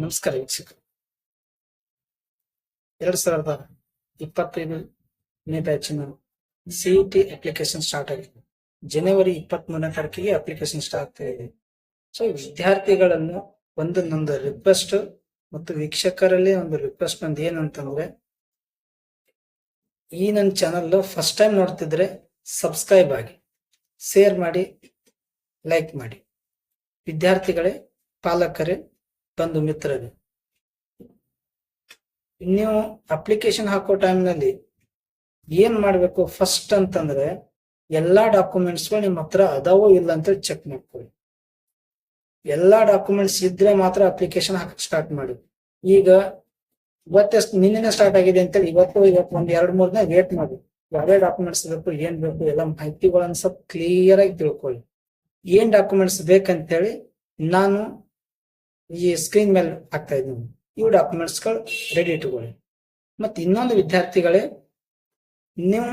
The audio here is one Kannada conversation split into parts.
ನಮಸ್ಕಾರ ವೀಕ್ಷಕರು. ಎರಡ್ ಸಾವಿರದ ಇಪ್ಪತ್ತೈದನೇ ಬ್ಯಾಚಿನ ಸಿಇಟಿ ಅಪ್ಲಿಕೇಶನ್ ಸ್ಟಾರ್ಟ್ ಆಗಿದೆ. ಜನವರಿ ಇಪ್ಪತ್ತ್ ಮೂರನೇ ತಾರೀಕಿಗೆ ಅಪ್ಲಿಕೇಶನ್ ಸ್ಟಾರ್ಟ್ ಇದೆ. ಸೊ ವಿದ್ಯಾರ್ಥಿಗಳನ್ನು ಒಂದನ್ನೊಂದು ರಿಕ್ವೆಸ್ಟ್ ಮತ್ತು ವೀಕ್ಷಕರಲ್ಲಿ ಒಂದು ರಿಕ್ವೆಸ್ಟ್ ನಂದು ಏನಂತಂದ್ರೆ, ಈ ನನ್ನ ಚಾನಲ್ ಫಸ್ಟ್ ಟೈಮ್ ನೋಡ್ತಿದ್ರೆ ಸಬ್ಸ್ಕ್ರೈಬ್ ಆಗಿ ಶೇರ್ ಮಾಡಿ ಲೈಕ್ ಮಾಡಿ. ವಿದ್ಯಾರ್ಥಿಗಳೇ, ಪಾಲಕರೇ ಬಂಧು ಮಿತ್ರರೇ. ನೀವು ಅಪ್ಲಿಕೇಶನ್ ಹಾಕೋ ಟೈಮ್ನಲ್ಲಿ ಏನ್ ಮಾಡ್ಬೇಕು ಫಸ್ಟ್ ಅಂತಂದ್ರೆ ಎಲ್ಲಾ ಡಾಕ್ಯುಮೆಂಟ್ಸ್ಗಳು ನಿಮ್ಮ ಹತ್ರ ಅದಾವೋ ಇಲ್ಲ ಅಂತ ಚೆಕ್ ಮಾಡ್ಕೊಳ್ಳಿ. ಎಲ್ಲಾ ಡಾಕ್ಯುಮೆಂಟ್ಸ್ ಇದ್ರೆ ಮಾತ್ರ ಅಪ್ಲಿಕೇಶನ್ ಹಾಕಕ್ ಸ್ಟಾರ್ಟ್ ಮಾಡಿ. ಈಗ ಇವತ್ತೆಷ್ಟು ನಿನ್ನೆ ಸ್ಟಾರ್ಟ್ ಆಗಿದೆ ಅಂತೇಳಿ ಇವತ್ತು ಇವತ್ತು ಒಂದ್ ಎರಡ್ ಮೂರ್ ದಿನ ವೇಟ್ ಮಾಡಿ. ಯಾವ್ಯಾವ ಡಾಕ್ಯುಮೆಂಟ್ಸ್ ಬೇಕು, ಏನ್ ಬೇಕು, ಎಲ್ಲ ಮಾಹಿತಿಗಳನ್ನ ಸ್ವಲ್ಪ ಕ್ಲಿಯರ್ ಆಗಿ ತಿಳ್ಕೊಳ್ಳಿ. ಏನ್ ಡಾಕ್ಯುಮೆಂಟ್ಸ್ ಬೇಕಂತೇಳಿ ನಾನು ಈ ಸ್ಕ್ರೀನ್ ಮೇಲೆ ಹಾಕ್ತಾ ಇದ್ದೀನಿ. ಇವು ಡಾಕ್ಯುಮೆಂಟ್ಸ್ಗಳು ರೆಡಿ ಇಟ್ಕೊಳ್ಳಿ. ಮತ್ತೆ ಇನ್ನೊಂದು ವಿದ್ಯಾರ್ಥಿಗಳೇ ನೀವು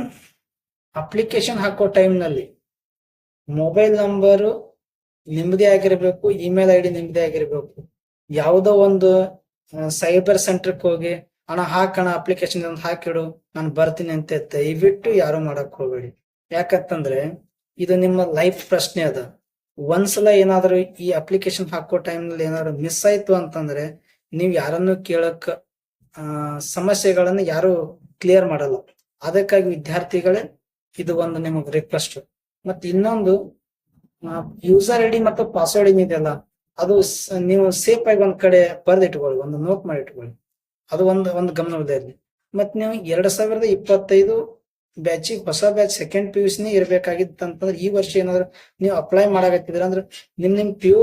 ಅಪ್ಲಿಕೇಶನ್ ಹಾಕೋ ಟೈಮ್ನಲ್ಲಿ ಮೊಬೈಲ್ ನಂಬರು ನಿಮ್ಮದೇ ಆಗಿರಬೇಕು ಇಮೇಲ್ ಐ ಡಿ ನಿಮ್ಮದೇ ಆಗಿರಬೇಕು. ಯಾವುದೋ ಒಂದು ಸೈಬರ್ ಸೆಂಟರ್ಗೆ ಹೋಗಿ ಹಣ ಹಾಕಣ ಅಪ್ಲಿಕೇಶನ್ ಹಾಕಿಡು, ನಾನು ಬರ್ತೀನಿ ಅಂತ, ದಯವಿಟ್ಟು ಯಾರು ಮಾಡಕ್ ಹೋಗ್ಬೇಡಿ. ಯಾಕಂತಂದ್ರೆ, ಇದು ನಿಮ್ಮ ಲೈಫ್ ಪ್ರಶ್ನೆ ಅದ. ಒಂದ್ಸಲ ಏನಾದ್ರು ಈ ಅಪ್ಲಿಕೇಶನ್ ಹಾಕೋ ಟೈಮ್ನಲ್ಲಿ ಏನಾದ್ರು ಮಿಸ್ ಆಯ್ತು ಅಂತಂದ್ರೆ ನೀವು ಯಾರನ್ನು ಕೇಳಕ್, ಆ, ಸಮಸ್ಯೆಗಳನ್ನು ಯಾರು ಕ್ಲಿಯರ್ ಮಾಡಲ್ಲ. ಅದಕ್ಕಾಗಿ ವಿದ್ಯಾರ್ಥಿಗಳೇ ಇದು ಒಂದು ನಿಮಗೆ ರಿಕ್ವೆಸ್ಟ್ ಮತ್ತೆ ಇನ್ನೊಂದು ಯೂಸರ್ ಐಡಿ ಮತ್ತು ಪಾಸ್ವರ್ಡ್ ಏನಿದೆಯಲ್ಲ ಅದು ನೀವು ಸೇಫ್ ಆಗಿ ಒಂದ್ ಕಡೆ ಬರೆದಿಟ್ಕೊಳ್ಳಿ, ಒಂದು ನೋಟ್ ಮಾಡಿ ಇಟ್ಕೊಳ್ಳಿ ಅದು ಒಂದು ಒಂದು ಗಮನವಿದೆ ಮತ್ತೆ ನೀವು ಎರಡ್ ಸಾವಿರದ ಇಪ್ಪತ್ತೈದು ಬ್ಯಾಚಿಗೆ ಹೊಸ ಬ್ಯಾಚ್ ಸೆಕೆಂಡ್ ಪಿ ಯು ಸಿನೇ ಇರಬೇಕಾಗಿತ್ತಂತಂದ್ರೆ ಈ ವರ್ಷ ಏನಾದ್ರು ನೀವು ಅಪ್ಲೈ ಮಾಡಾಕತ್ತಿದ್ರ ಅಂದ್ರೆ ನಿಮ್ ನಿಮ್ ಪಿ ಯು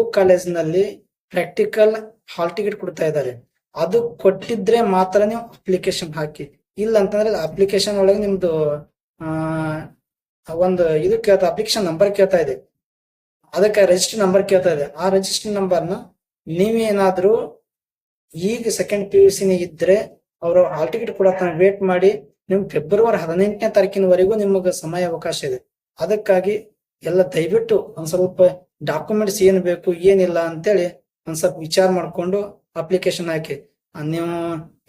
ನಲ್ಲಿ ಪ್ರಾಕ್ಟಿಕಲ್ ಹಾಲ್ ಟಿಕೆಟ್ ಕೊಡ್ತಾ ಇದ್ದಾರೆ. ಅದು ಕೊಟ್ಟಿದ್ರೆ ಮಾತ್ರ ನೀವು ಅಪ್ಲಿಕೇಶನ್ ಹಾಕಿ. ಇಲ್ಲ ಅಂತಂದ್ರೆ ಅಪ್ಲಿಕೇಶನ್ ಒಳಗೆ ನಿಮ್ದು ಒಂದು ಇದು ಕೇಳ್ತಾ ಅಪ್ಲಿಕೇಶನ್ ನಂಬರ್ ಕೇಳ್ತಾ ಇದೆ. ಅದಕ್ಕೆ ರಿಜಿಸ್ಟರ್ ನಂಬರ್ ಕೇಳ್ತಾ ಇದೆ. ಆ ರಿಜಿಸ್ಟರ್ ನಂಬರ್ನ ನೀವೇನಾದ್ರೂ ಈಗ ಸೆಕೆಂಡ್ ಪಿ ಯು ಸಿನ ಇದ್ರೆ ಅವರು ಹಾಲ್ ಟಿಕೆಟ್ ಕೊಡತ್ತ ವೇಟ್ ಮಾಡಿ ನಿಮ್ ಫೆಬ್ರವರಿ ಹದಿನೆಂಟನೇ ತಾರೀಕಿನವರೆಗೂ ನಿಮಗೆ ಸಮಯ ಅವಕಾಶ ಇದೆ. ಅದಕ್ಕಾಗಿ ಎಲ್ಲ ದಯವಿಟ್ಟು ಒಂದ್ ಸ್ವಲ್ಪ ಡಾಕ್ಯುಮೆಂಟ್ಸ್ ಏನ್ ಬೇಕು, ಏನಿಲ್ಲ ಅಂತೇಳಿ ಒಂದ್ ಸ್ವಲ್ಪ ವಿಚಾರ ಮಾಡ್ಕೊಂಡು ಅಪ್ಲಿಕೇಶನ್ ಹಾಕಿ. ನೀವು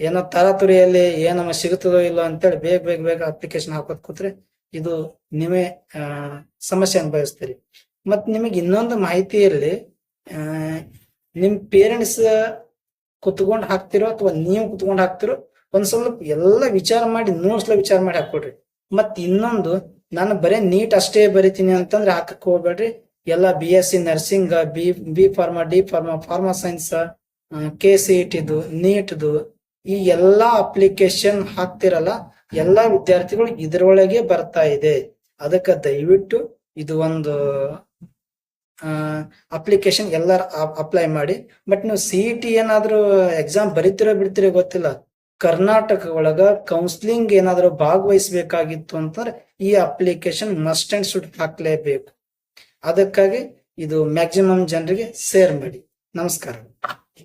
ಏನೋ ತರಾತುರಿಯಲ್ಲಿ ಏನೋ ಸಿಗುತ್ತದೋ ಇಲ್ಲೋ ಅಂತೇಳಿ ಬೇಗ ಬೇಗ ಬೇಗ ಅಪ್ಲಿಕೇಶನ್ ಹಾಕೋದ್ ಕೂತ್ರೆ ಇದು ನಿಮಗೆ ಸಮಸ್ಯೆ ಅನುಭವಿಸ್ತೀರಿ. ಮತ್ ನಿಮಗೆ ಇನ್ನೊಂದು ಮಾಹಿತಿಯಲ್ಲಿ ನಿಮ್ ಪೇರೆಂಟ್ಸ್ ಕುತ್ಕೊಂಡು ಹಾಕ್ತಿರೋ ಅಥವಾ ನೀವು ಕುತ್ಕೊಂಡು ಹಾಕ್ತಿರೋ ಒಂದ್ ಸ್ವಲ್ಪ ಎಲ್ಲ ವಿಚಾರ ಮಾಡಿ ನೋಟ್ಸ್ ವಿಚಾರ ಮಾಡಿ ಹಾಕೊಡ್ರಿ ಮತ್ ಇನ್ನೊಂದು, ನಾನು ಬರೇ ನೀಟ್ ಅಷ್ಟೇ ಬರಿತೀನಿ ಅಂತಂದ್ರೆ ಹಾಕಕ್ ಹೋಗ್ಬೇಡ್ರಿ. ಎಲ್ಲ B S C nursing B B pharma D pharma pharma science K C ಇಟಿದು ನೀಟ್ದು ಈ ಎಲ್ಲಾ ಅಪ್ಲಿಕೇಶನ್ ಹಾಕ್ತಿರಲ್ಲ, ಎಲ್ಲಾ ವಿದ್ಯಾರ್ಥಿಗಳು ಇದ್ರೊಳಗೆ ಬರ್ತಾ ಇದೆ. ಅದಕ್ಕೆ ದಯವಿಟ್ಟು ಇದು ಒಂದು ಅಪ್ಲಿಕೇಶನ್ ಎಲ್ಲಾರು ಅಪ್ಲೈ ಮಾಡಿ. ಬಟ್ ನೀವು ಸಿ ಇ ಟಿ ಏನಾದ್ರು ಎಕ್ಸಾಮ್ ಬರೀತಿರೋ ಬಿಡ್ತಿರೋ ಗೊತ್ತಿಲ್ಲ. ಕರ್ನಾಟಕ ಒಳಗ ಕೌನ್ಸಿಲಿಂಗ್ ಏನಾದರೂ ಭಾಗವಹಿಸಬೇಕಾಗಿತ್ತು ಅಂತಂದ್ರೆ ಈ ಅಪ್ಲಿಕೇಶನ್ ಮಸ್ಟ್ ಅಂಡ್ ಶುಡ್ ಹಾಕ್ಲೇಬೇಕು. ಅದಕ್ಕಾಗಿ ಇದು ಮ್ಯಾಕ್ಸಿಮಮ್ ಜನರಿಗೆ ಸೇರ್ ಮಾಡಿ. ನಮಸ್ಕಾರ.